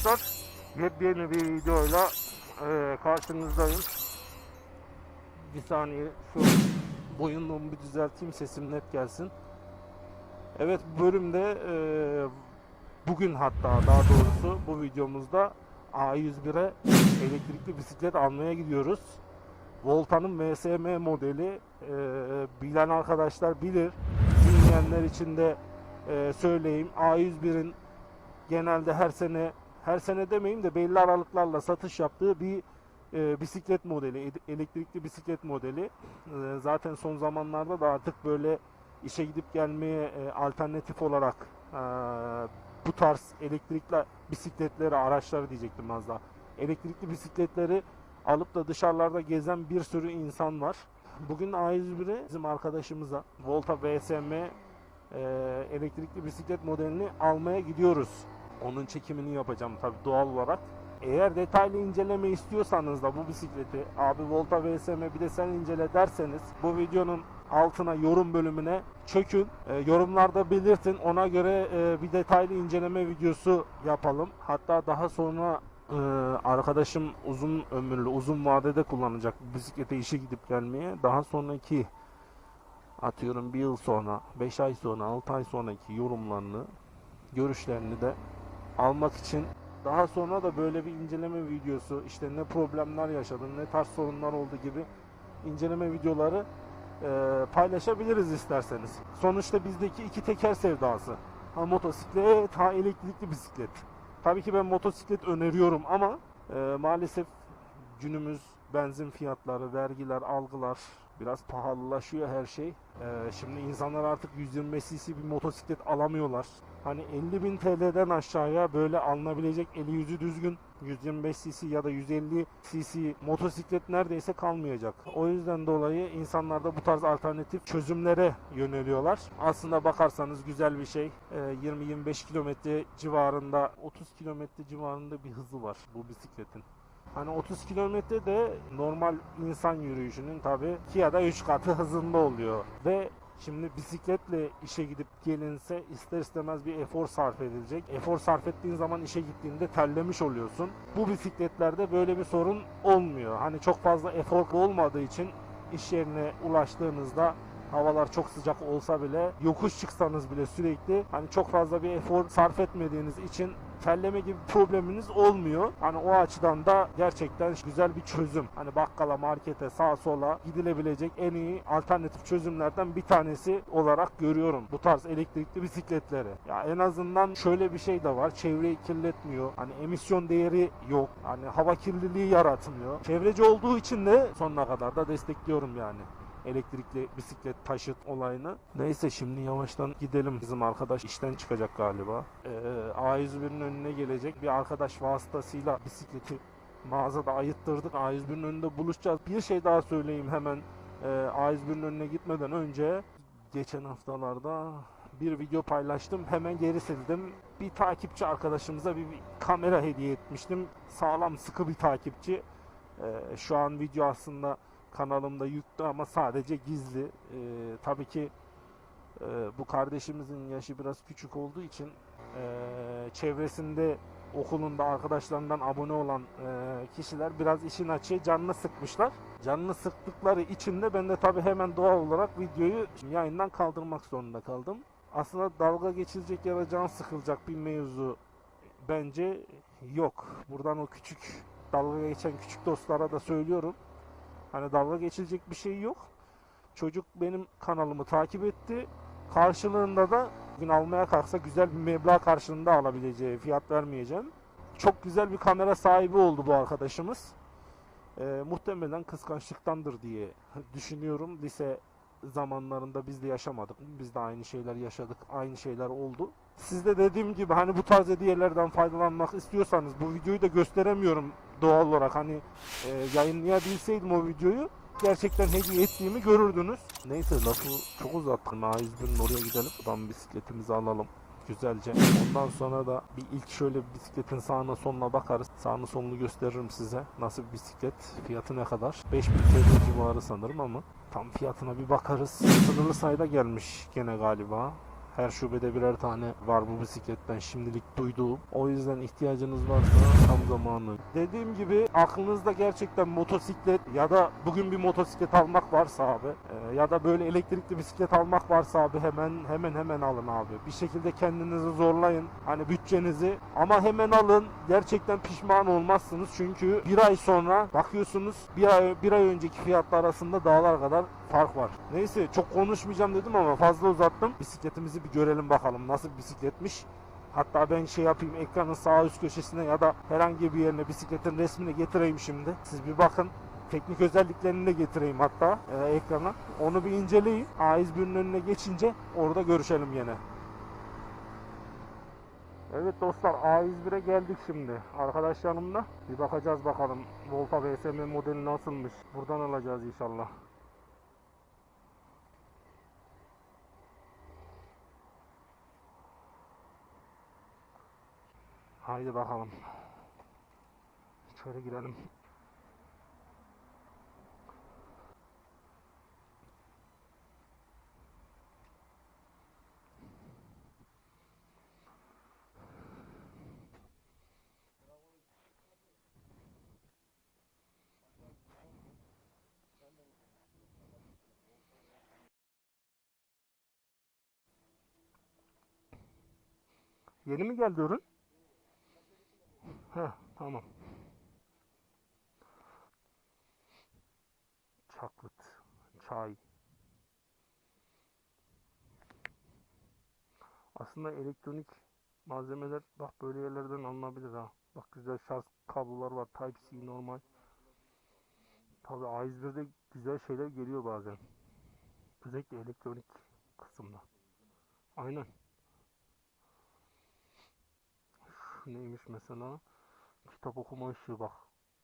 Arkadaşlar, yepyeni bir videoyla eee karşınızdayım. Bir saniye şu boyunluğumu bir düzelteyim sesim net gelsin. Evet bölümde eee, bugün hatta daha doğrusu bu videomuzda A101'e elektrikli bisiklet almaya gidiyoruz. Volta'nın MSM modeli eee, bilen arkadaşlar bilir. Bilmeyenler için de eee, söyleyeyim. A101'in genelde her sene her sene demeyeyim de belli aralıklarla satış yaptığı bir e, bisiklet modeli, elektrikli bisiklet modeli. E, zaten son zamanlarda da artık böyle işe gidip gelmeye e, alternatif olarak e, bu tarz elektrikli bisikletleri, araçları diyecektim az daha. Elektrikli bisikletleri alıp da dışarılarda gezen bir sürü insan var. Bugün A101'e bizim arkadaşımıza Volta VSM e, elektrikli bisiklet modelini almaya gidiyoruz. Onun çekimini yapacağım tabi doğal olarak. Eğer detaylı inceleme istiyorsanız da bu bisikleti abi Volta VSM bir de sen incele derseniz bu videonun altına yorum bölümüne çökün. E, yorumlarda belirtin. Ona göre e, bir detaylı inceleme videosu yapalım. Hatta daha sonra e, arkadaşım uzun ömürlü, uzun vadede kullanacak bisiklete işe gidip gelmeye. Daha sonraki atıyorum bir yıl sonra, 5 ay sonra, 6 ay sonraki yorumlarını, görüşlerini de almak için daha sonra da böyle bir inceleme videosu işte ne problemler yaşadın ne tarz sorunlar oldu gibi inceleme videoları e, paylaşabiliriz isterseniz. Sonuçta bizdeki iki teker sevdası. Ha motosiklet ha elektrikli bisiklet. Tabii ki ben motosiklet öneriyorum ama e, maalesef günümüz benzin fiyatları, vergiler, algılar biraz pahalılaşıyor her şey. E, şimdi insanlar artık 125 cc bir motosiklet alamıyorlar. Hani 50 bin TL'den aşağıya böyle alınabilecek eli yüzü düzgün 125 cc ya da 150 cc motosiklet neredeyse kalmayacak. O yüzden dolayı insanlar da bu tarz alternatif çözümlere yöneliyorlar. Aslında bakarsanız güzel bir şey. Ee, 20-25 kilometre civarında 30 kilometre civarında bir hızı var bu bisikletin. Hani 30 kilometre de normal insan yürüyüşünün tabi 2 ya da 3 katı hızında oluyor. Ve Şimdi bisikletle işe gidip gelinse ister istemez bir efor sarf edilecek. Efor sarf ettiğin zaman işe gittiğinde terlemiş oluyorsun. Bu bisikletlerde böyle bir sorun olmuyor. Hani çok fazla efor olmadığı için iş yerine ulaştığınızda havalar çok sıcak olsa bile yokuş çıksanız bile sürekli hani çok fazla bir efor sarf etmediğiniz için terleme gibi probleminiz olmuyor. Hani o açıdan da gerçekten güzel bir çözüm. Hani bakkala, markete, sağa sola gidilebilecek en iyi alternatif çözümlerden bir tanesi olarak görüyorum bu tarz elektrikli bisikletleri. Ya en azından şöyle bir şey de var. Çevreyi kirletmiyor. Hani emisyon değeri yok. Hani hava kirliliği yaratmıyor. Çevreci olduğu için de sonuna kadar da destekliyorum yani elektrikli bisiklet taşıt olayını. Neyse şimdi yavaştan gidelim. Bizim arkadaş işten çıkacak galiba. Ee, A101'in önüne gelecek bir arkadaş vasıtasıyla bisikleti mağazada ayıttırdık. A101'in önünde buluşacağız. Bir şey daha söyleyeyim hemen ee, A101'in önüne gitmeden önce. Geçen haftalarda bir video paylaştım. Hemen geri sildim. Bir takipçi arkadaşımıza bir, bir kamera hediye etmiştim. Sağlam sıkı bir takipçi. Ee, şu an video aslında kanalımda yüklü ama sadece gizli. Ee, tabii ki e, bu kardeşimizin yaşı biraz küçük olduğu için e, çevresinde okulunda arkadaşlarından abone olan e, kişiler biraz işin açığı canını sıkmışlar. Canını sıktıkları için de ben de tabii hemen doğal olarak videoyu yayından kaldırmak zorunda kaldım. Aslında dalga geçilecek ya da can sıkılacak bir mevzu bence yok. Buradan o küçük dalga geçen küçük dostlara da söylüyorum. Hani dalga geçilecek bir şey yok. Çocuk benim kanalımı takip etti. Karşılığında da gün almaya kalksa güzel bir meblağ karşılığında alabileceği fiyat vermeyeceğim. Çok güzel bir kamera sahibi oldu bu arkadaşımız. Ee, muhtemelen kıskançlıktandır diye düşünüyorum. Lise zamanlarında biz de yaşamadık. Biz de aynı şeyler yaşadık. Aynı şeyler oldu. Siz de dediğim gibi hani bu tarz hediyelerden faydalanmak istiyorsanız bu videoyu da gösteremiyorum doğal olarak. Hani e, yayınlayabilseydim o videoyu gerçekten hediye ettiğimi görürdünüz. Neyse lafı çok uzattım. A101'in oraya gidelim. Buradan bisikletimizi alalım güzelce. Ondan sonra da bir ilk şöyle bisikletin sağına soluna bakarız. Sağını solunu gösteririm size. Nasıl bir bisiklet, fiyatı ne kadar? 5000 TL civarı sanırım ama tam fiyatına bir bakarız. Sınırlı sayıda gelmiş gene galiba. Her şubede birer tane var bu bisikletten şimdilik duyduğum. O yüzden ihtiyacınız varsa tam zamanı. Dediğim gibi aklınızda gerçekten motosiklet ya da bugün bir motosiklet almak varsa abi e, ya da böyle elektrikli bisiklet almak varsa abi hemen hemen hemen alın abi. Bir şekilde kendinizi zorlayın. Hani bütçenizi ama hemen alın. Gerçekten pişman olmazsınız. Çünkü bir ay sonra bakıyorsunuz bir ay bir ay önceki fiyatlar arasında dağlar kadar fark var. Neyse çok konuşmayacağım dedim ama fazla uzattım. Bisikletimizi bir görelim bakalım nasıl bisikletmiş. Hatta ben şey yapayım ekranın sağ üst köşesine ya da herhangi bir yerine bisikletin resmini getireyim şimdi. Siz bir bakın. Teknik özelliklerini de getireyim hatta e, ekrana. Onu bir inceleyin. A101'in önüne geçince orada görüşelim yine. Evet dostlar A101'e geldik şimdi arkadaşlarımla. Bir bakacağız bakalım Volta VSM modeli nasılmış. Buradan alacağız inşallah. Haydi bakalım. İçeri girelim. Yeni mi geldi ürün? Heh, tamam. Çaklıt, çay. Aslında elektronik malzemeler bak böyle yerlerden alınabilir ha. Bak güzel şarj kablolar var. Type-C normal. Tabi A101'de güzel şeyler geliyor bazen. Özellikle elektronik kısımda. Aynen. Şu neymiş mesela? Kitap okuma ışığı bak.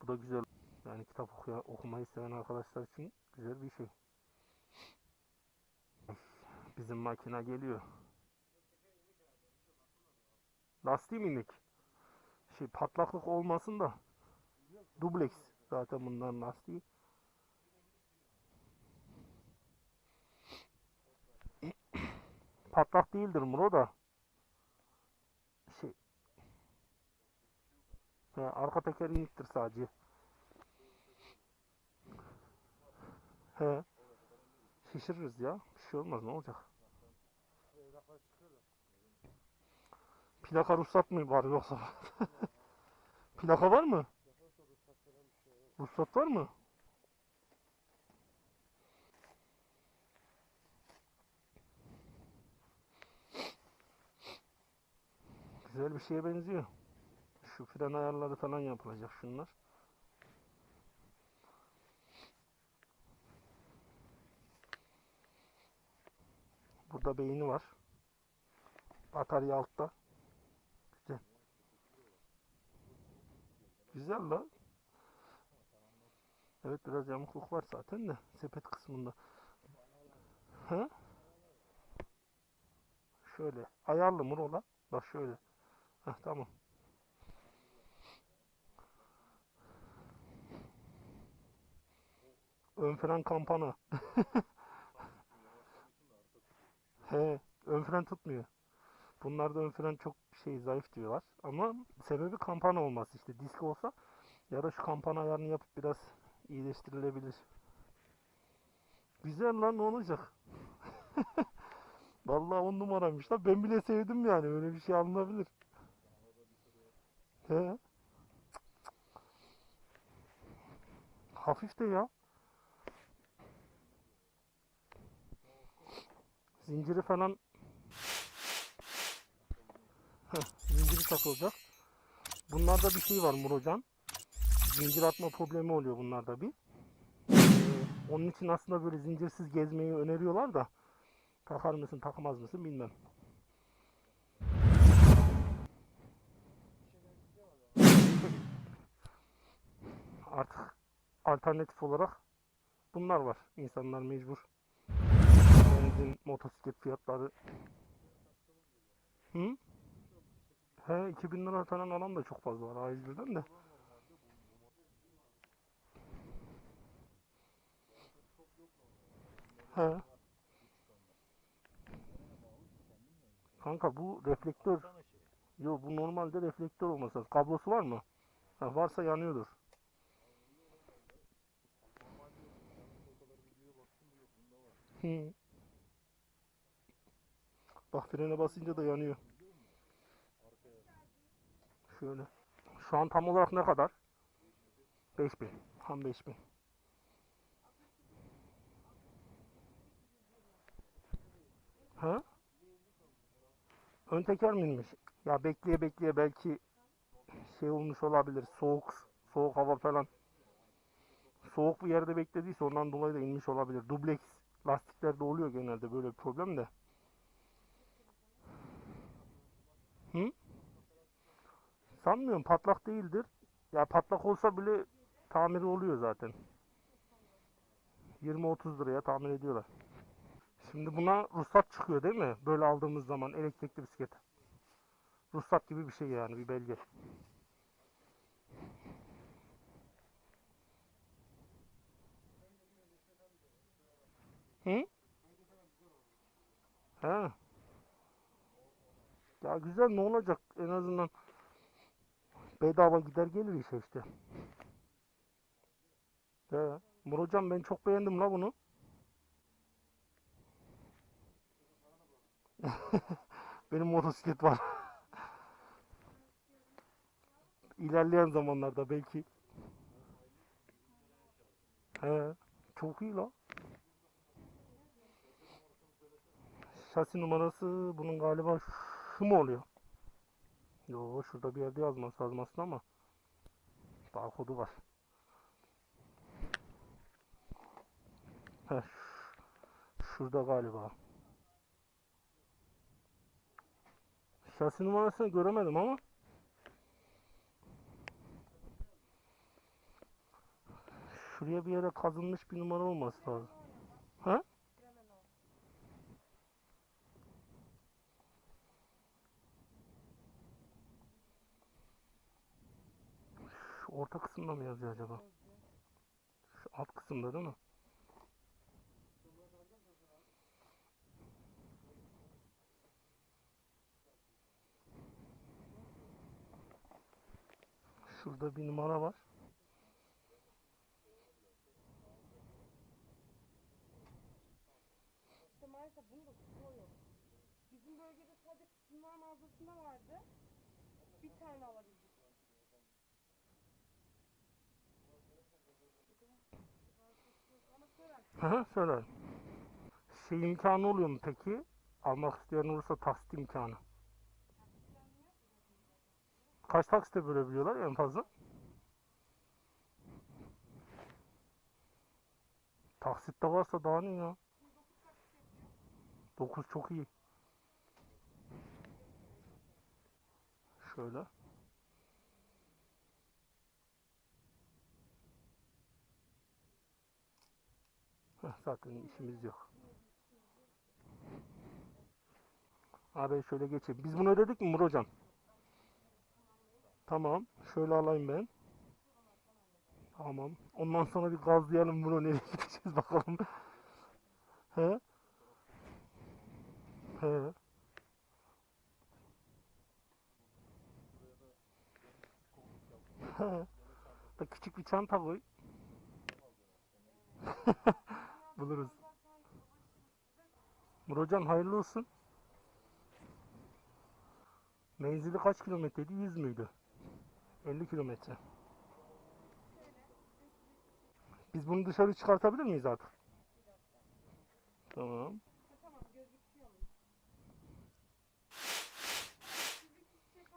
Bu da güzel. Yani kitap okuya, okumayı seven arkadaşlar için güzel bir şey. Bizim makine geliyor. Lastiği minik. Şey patlaklık olmasın da. Dubleks zaten bunların lastiği. Patlak değildir Muro da. Şey. He, arka teker iniktir sadece. He. Şişiririz ya. Bir şey olmaz ne olacak? Plaka ruhsat mı var yoksa? Plaka var mı? Ruhsat var mı? Güzel bir şeye benziyor. Şu fren ayarları falan yapılacak şunlar. Burada beyni var. Batarya altta. Güzel. Güzel la. Evet biraz yamukluk var zaten de sepet kısmında. Ha? Şöyle ayarlı mı ola? Bak şöyle. Heh, tamam. Ön fren kampana. He, ön fren tutmuyor. Bunlarda ön fren çok şey zayıf diyorlar. Ama sebebi kampana olması işte. Disk olsa ya da şu kampana ayarını yapıp biraz iyileştirilebilir. Güzel lan ne olacak? Vallahi on numaraymış lan. Ben bile sevdim yani. Öyle bir şey alınabilir. He. Hafif de ya. Zinciri falan Heh, zinciri takılacak. Bunlarda bir şey var Murocan. Zincir atma problemi oluyor bunlarda bir. Ee, onun için aslında böyle zincirsiz gezmeyi öneriyorlar da takar mısın takmaz mısın bilmem. Artık alternatif olarak bunlar var. İnsanlar mecbur. Benzin, motosiklet fiyatları. Hı? He 2000 lira falan alan da çok fazla var A101'den de. He. Kanka bu reflektör. Yo bu normalde reflektör olması lazım. Kablosu var mı? Ha, varsa yanıyordur. Hı. Bak frene basınca da yanıyor. Şöyle. Şu an tam olarak ne kadar? 5000. Tam 5000. Ha? Ön teker mi inmiş? Ya bekleye bekleye belki şey olmuş olabilir. Soğuk, soğuk hava falan. Soğuk bir yerde beklediyse ondan dolayı da inmiş olabilir. Dubleks lastiklerde oluyor genelde böyle bir problem de. Hı? Sanmıyorum patlak değildir. Ya patlak olsa bile tamiri oluyor zaten. 20-30 liraya tamir ediyorlar. Şimdi buna ruhsat çıkıyor değil mi? Böyle aldığımız zaman elektrikli bisiklet. Ruhsat gibi bir şey yani bir belge. Hı? He. Ya güzel ne olacak en azından bedava gider gelir işe işte. He. Murocan ben çok beğendim la bunu. Benim motosiklet var. İlerleyen zamanlarda belki. He, çok iyi la. Şasi numarası bunun galiba şu mu oluyor? Yo şurada bir yerde yazması lazım aslında ama barkodu var. Heh, şurada galiba. Şasi numarasını göremedim ama şuraya bir yere kazınmış bir numara olması lazım. Ha? Şu orta kısımda mı yazıyor acaba? Şu alt kısımda değil mi? Şurada bir numara var. İşte maalesef bunu da tutuyor. Bizim bölgede sadece kısımlar mağazasında vardı. Bir tane alabildik. Söyler. Hı hı, söyle. Şey imkanı oluyor mu peki? Almak isteyen olursa taksit imkanı. Kaç taksite bölebiliyorlar en fazla? Taksitte varsa daha ne ya? 9 çok iyi. Şöyle. Zaten işimiz yok. Abi şöyle geçeyim. Biz bunu ödedik mi Mur hocam? Tamam. Şöyle alayım ben. Tamam. Ondan sonra bir gazlayalım bunu nereye gideceğiz bakalım. He? He. He. Küçük bir çanta koy. Buluruz. Murocan hayırlı olsun. Menzili kaç kilometreydi? 100 müydü? 50 kilometre. Biz bunu dışarı çıkartabilir miyiz artık? Tamam.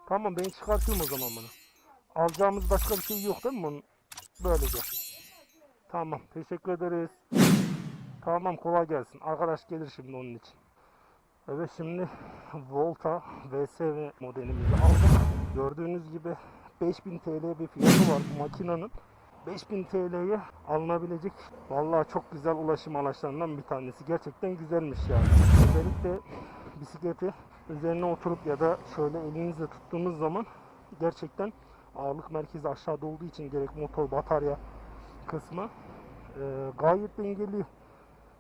Tamam ben çıkartıyorum o zaman bunu. Alacağımız başka bir şey yok değil mi bunun? Böylece. Tamam teşekkür ederiz. Tamam kolay gelsin. Arkadaş gelir şimdi onun için. Evet şimdi Volta VSV modelimizi aldık. Gördüğünüz gibi 5000 TL bir fiyatı var bu makinenin. 5000 TL'ye alınabilecek vallahi çok güzel ulaşım araçlarından bir tanesi. Gerçekten güzelmiş yani. Özellikle bisikleti üzerine oturup ya da şöyle elinizle tuttuğunuz zaman gerçekten ağırlık merkezi aşağıda olduğu için gerek motor batarya kısmı e, gayet dengeli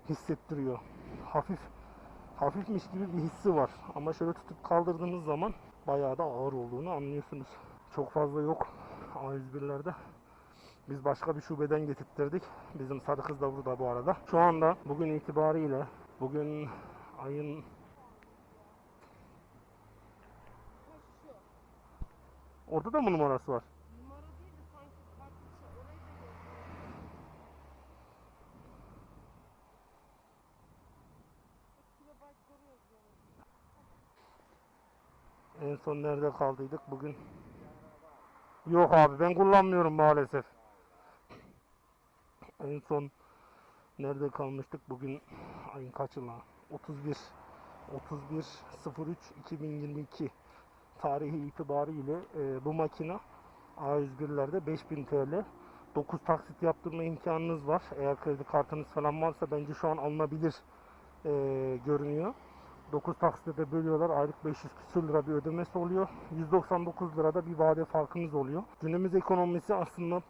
hissettiriyor. Hafif hafifmiş gibi bir hissi var. Ama şöyle tutup kaldırdığınız zaman bayağı da ağır olduğunu anlıyorsunuz. Çok fazla yok A101'lerde. Biz başka bir şubeden getirttirdik. Bizim sarı kız da burada bu arada. Şu anda bugün itibariyle bugün ayın orada da mı numarası var? Numara değil de sanki farklı bir şey. Orayı da gördüm. Kilobayt koruyoruz yani. En son nerede kaldıydık bugün? Yok abi ben kullanmıyorum maalesef. En son nerede kalmıştık bugün ayın kaçı lan? 31 31 03 2022 tarihi itibariyle e, bu makina A101'lerde 5000 TL 9 taksit yaptırma imkanınız var. Eğer kredi kartınız falan varsa bence şu an alınabilir e, görünüyor. 9 taksitle de bölüyorlar. Aylık 500 küsür lira bir ödemesi oluyor. 199 lirada bir vade farkınız oluyor. Günümüz ekonomisi aslında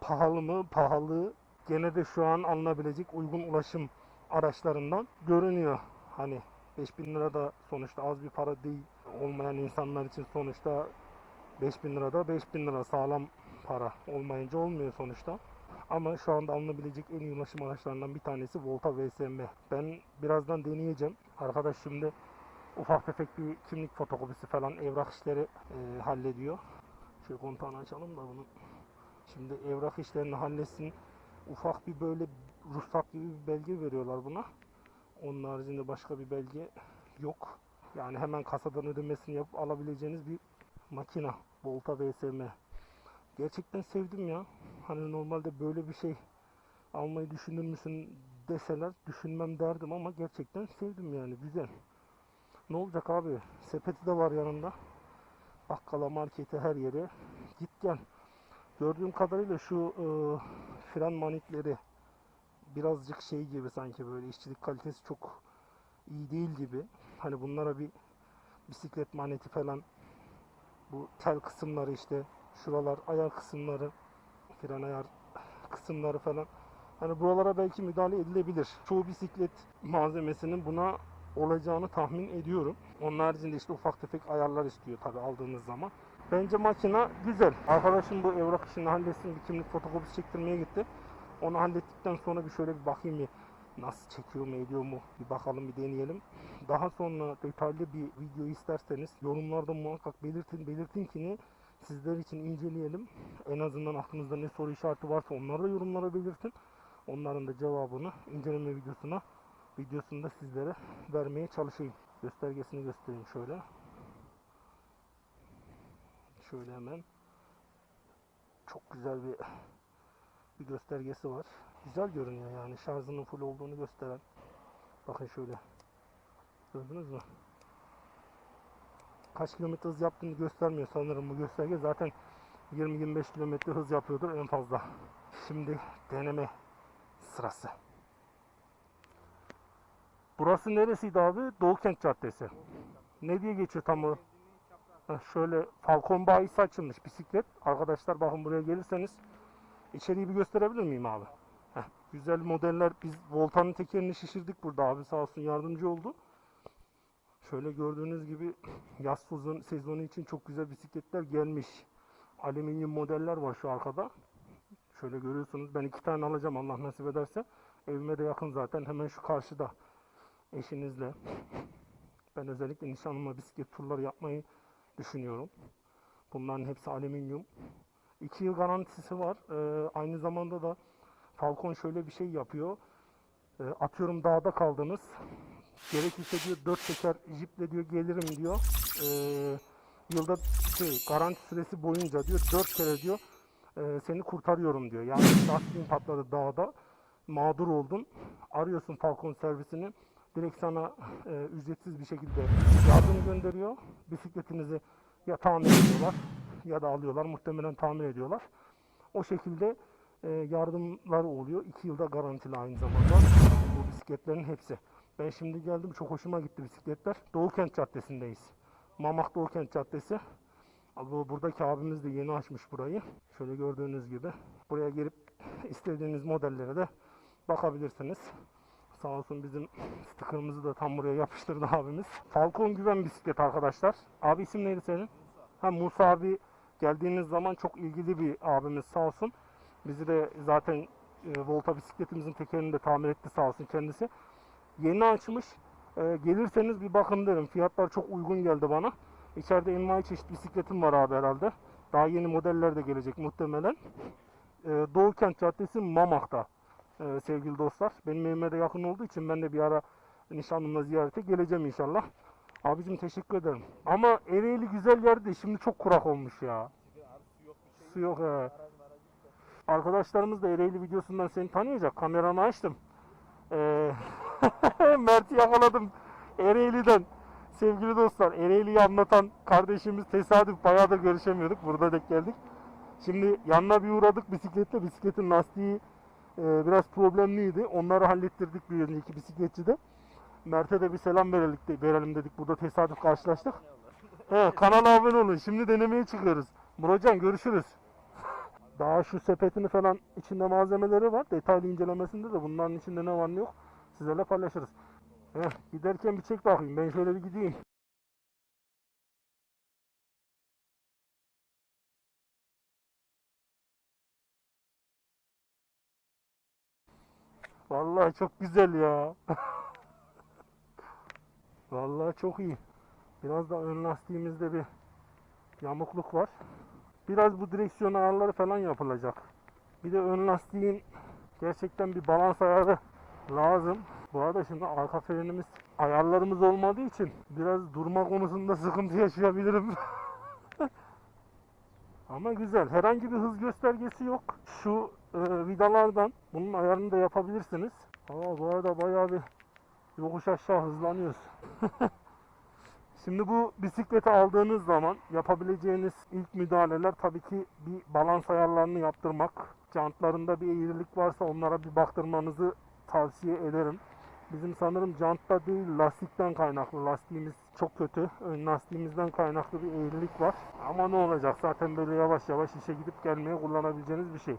pahalı mı? Pahalı. Gene de şu an alınabilecek uygun ulaşım araçlarından görünüyor. Hani 5000 lira da sonuçta az bir para değil. Olmayan insanlar için sonuçta 5000 lira da 5000 lira sağlam para olmayınca olmuyor sonuçta. Ama şu anda alınabilecek en iyi ulaşım araçlarından bir tanesi Volta VSM. Ben birazdan deneyeceğim. Arkadaş şimdi ufak tefek bir kimlik fotokopisi falan evrak işleri e, hallediyor. Şöyle kontağını açalım da bunu. Şimdi evrak işlerini halletsin. Ufak bir böyle ruhsat gibi bir belge veriyorlar buna. Onun haricinde başka bir belge yok. Yani hemen kasadan ödemesini yapıp alabileceğiniz bir makina. Volta VSM. Gerçekten sevdim ya. Hani normalde böyle bir şey almayı düşünür müsün deseler düşünmem derdim ama gerçekten sevdim yani güzel. Ne olacak abi? Sepeti de var yanında. Bakkala, markete, her yere git gel. Gördüğüm kadarıyla şu e, fren manitleri birazcık şey gibi sanki böyle işçilik kalitesi çok iyi değil gibi. Hani bunlara bir bisiklet maneti falan bu tel kısımları işte şuralar ayar kısımları fren ayar kısımları falan hani buralara belki müdahale edilebilir. Çoğu bisiklet malzemesinin buna olacağını tahmin ediyorum. Onun haricinde işte ufak tefek ayarlar istiyor tabi aldığınız zaman. Bence makina güzel. Arkadaşım bu evrak işini halletsin. Bir kimlik fotokopisi çektirmeye gitti. Onu hallettikten sonra bir şöyle bir bakayım bir nasıl çekiyor mu ediyor mu bir bakalım bir deneyelim. Daha sonra detaylı bir video isterseniz yorumlarda muhakkak belirtin. Belirtin ki ne sizler için inceleyelim. En azından aklınızda ne soru işareti varsa onları da yorumlara belirtin. Onların da cevabını inceleme videosuna videosunda sizlere vermeye çalışayım. Göstergesini göstereyim şöyle. Şöyle hemen. Çok güzel bir bir göstergesi var. Güzel görünüyor yani şarjının full olduğunu gösteren. Bakın şöyle. Gördünüz mü? Kaç kilometre hız yaptığını göstermiyor sanırım bu gösterge. Zaten 20-25 kilometre hız yapıyordur en fazla. Şimdi deneme sırası. Burası neresiydi abi? Doğukent Caddesi. Ne diye geçiyor tam o? Şöyle Falcon bayisi açılmış bisiklet. Arkadaşlar bakın buraya gelirseniz içeriği bir gösterebilir miyim abi? Heh, güzel modeller. Biz Volta'nın tekerini şişirdik burada abi sağ olsun yardımcı oldu. Şöyle gördüğünüz gibi yaz sezon, sezonu için çok güzel bisikletler gelmiş. Alüminyum modeller var şu arkada. Şöyle görüyorsunuz. Ben iki tane alacağım Allah nasip ederse. Evime de yakın zaten. Hemen şu karşıda eşinizle. Ben özellikle nişanlıma bisiklet turları yapmayı düşünüyorum. Bunların hepsi alüminyum. 2 yıl garantisi var. Ee, aynı zamanda da Falcon şöyle bir şey yapıyor. Ee, atıyorum dağda kaldınız. Gerekirse diyor 4 teker jiple diyor gelirim diyor. Ee, yılda şey, garanti süresi boyunca diyor 4 kere diyor e, seni kurtarıyorum diyor. Yani lastiğin patladı dağda mağdur oldun. Arıyorsun Falcon servisini. Direkt sana e, ücretsiz bir şekilde yardım gönderiyor. Bisikletinizi ya tamir ediyorlar ya da alıyorlar. Muhtemelen tamir ediyorlar. O şekilde e, yardımlar oluyor. 2 yılda garantili aynı zamanda bu bisikletlerin hepsi. Ben şimdi geldim çok hoşuma gitti bisikletler. Doğukent Caddesi'ndeyiz. Mamak Doğukent Caddesi. Bu buradaki abimiz de yeni açmış burayı. Şöyle gördüğünüz gibi. Buraya gelip istediğiniz modellere de bakabilirsiniz. Sağ olsun bizim sticker'ımızı da tam buraya yapıştırdı abimiz. Falcon Güven bisiklet arkadaşlar. Abi isim neydi senin? Ha Musa abi geldiğiniz zaman çok ilgili bir abimiz sağ olsun. Bizi de zaten e, Volta bisikletimizin tekerini de tamir etti sağ olsun kendisi. Yeni açmış. E, gelirseniz bir bakın derim. Fiyatlar çok uygun geldi bana. İçeride envai çeşit bisikletim var abi herhalde. Daha yeni modeller de gelecek muhtemelen. E, Doğu Kent Caddesi Mamak'ta e, sevgili dostlar. Benim evime de yakın olduğu için ben de bir ara nişanlımla ziyarete geleceğim inşallah. Abicim teşekkür ederim. Ama Ereğli güzel yerde şimdi çok kurak olmuş ya. Su yok he. Arkadaşlarımız da Ereğli videosundan seni tanıyacak. Kameramı açtım. Ee, Mert'i yakaladım. Ereğli'den. Sevgili dostlar Ereğli'yi anlatan kardeşimiz tesadüf bayağıdır görüşemiyorduk. Burada denk geldik. Şimdi yanına bir uğradık bisikletle. Bisikletin lastiği e, biraz problemliydi. Onları hallettirdik bir iki bisikletçi de. Mert'e de bir selam verelim, verelim dedik. Burada tesadüf karşılaştık. He, kanala abone olun. Şimdi denemeye çıkıyoruz. Murocan görüşürüz. Daha şu sepetini falan içinde malzemeleri var. Detaylı incelemesinde de bunların içinde ne var ne yok sizlerle paylaşırız. Heh, giderken bir çek bakayım. Ben şöyle bir gideyim. Vallahi çok güzel ya. Vallahi çok iyi. Biraz da ön lastiğimizde bir yamukluk var. Biraz bu direksiyon ayarları falan yapılacak. Bir de ön lastiğin gerçekten bir balans ayarı lazım. Bu arada şimdi arka frenimiz ayarlarımız olmadığı için biraz durma konusunda sıkıntı yaşayabilirim. Ama güzel. Herhangi bir hız göstergesi yok. Şu e, vidalardan bunun ayarını da yapabilirsiniz. Aa, bu arada bayağı bir yokuş aşağı hızlanıyoruz. Şimdi bu bisikleti aldığınız zaman yapabileceğiniz ilk müdahaleler tabii ki bir balans ayarlarını yaptırmak. Jantlarında bir eğrilik varsa onlara bir baktırmanızı tavsiye ederim. Bizim sanırım jantta değil lastikten kaynaklı. Lastiğimiz çok kötü. Ön lastiğimizden kaynaklı bir eğrilik var. Ama ne olacak zaten böyle yavaş yavaş işe gidip gelmeye kullanabileceğiniz bir şey.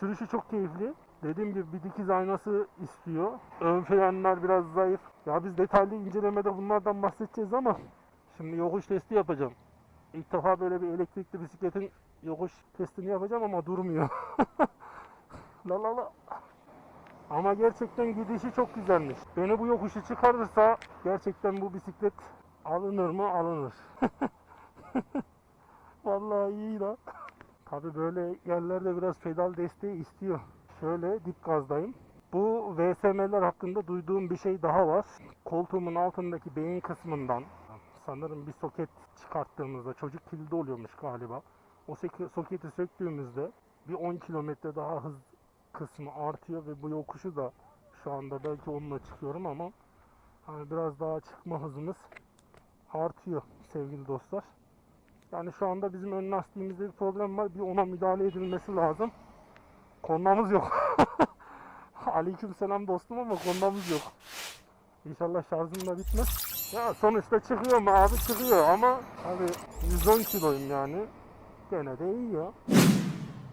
Sürüşü çok keyifli. Dediğim gibi bir dikiz aynası istiyor. Ön frenler biraz zayıf. Ya biz detaylı incelemede bunlardan bahsedeceğiz ama şimdi yokuş testi yapacağım. İlk defa böyle bir elektrikli bisikletin yokuş testini yapacağım ama durmuyor. la la la. Ama gerçekten gidişi çok güzelmiş. Beni bu yokuşu çıkarırsa gerçekten bu bisiklet alınır mı? Alınır. Vallahi iyi la. Tabi böyle yerlerde biraz pedal desteği istiyor. Şöyle dip gazdayım. Bu VSM'ler hakkında duyduğum bir şey daha var. Koltuğumun altındaki beyin kısmından sanırım bir soket çıkarttığımızda çocuk kilidi oluyormuş galiba. O soketi söktüğümüzde bir 10 kilometre daha hız kısmı artıyor ve bu yokuşu da şu anda belki onunla çıkıyorum ama hani biraz daha çıkma hızımız artıyor sevgili dostlar. Yani şu anda bizim ön lastiğimizde bir problem var. Bir ona müdahale edilmesi lazım. Konnamız yok. Aleyküm selam dostum ama konnamız yok. İnşallah şarjım da bitmez. Ya sonuçta çıkıyor mu abi çıkıyor ama abi 110 kiloyum yani. Gene de iyi ya.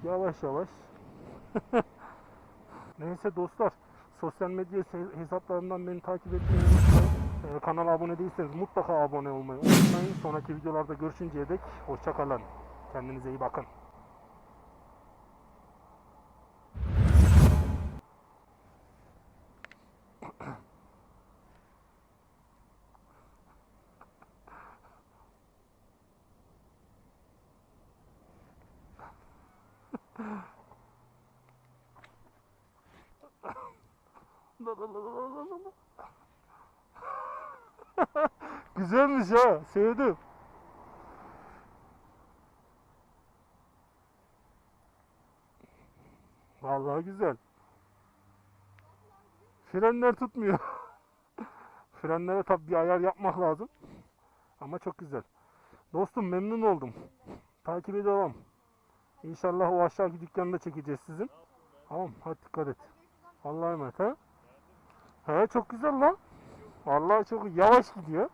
Yavaş yavaş. Neyse dostlar sosyal medya he- hesaplarından beni takip unutmayın. Ee, kanala abone değilseniz mutlaka abone olmayı unutmayın. Sonraki videolarda görüşünceye dek hoşçakalın. Kendinize iyi bakın. Güzelmiş ha. Sevdim. Vallahi güzel. Frenler tutmuyor. Frenlere tabi bir ayar yapmak lazım. Ama çok güzel. Dostum memnun oldum. Takip devam. İnşallah o aşağıki dükkanda çekeceğiz sizin. Tamam hadi dikkat et. Allah'a emanet ha. He çok güzel lan. Vallahi çok yavaş gidiyor.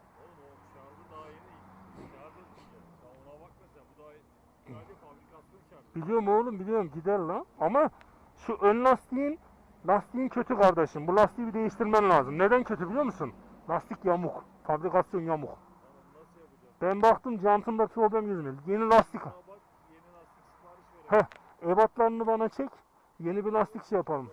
Şarjı daha yeni. Şarj etmişler. Ya ona bakma sen. Bu daha sadece fabrikasyon şarjı. Biliyorum oğlum biliyorum gider lan. Ama şu ön lastiğin Lastiğin kötü kardeşim. Bu lastiği bir değiştirmen lazım. Neden kötü biliyor musun? Lastik yamuk. Fabrikasyon yamuk. Ben baktım jantında problem yüzünden. Yeni lastik. Heh. Ebatlarını bana çek. Yeni bir lastik şey yapalım.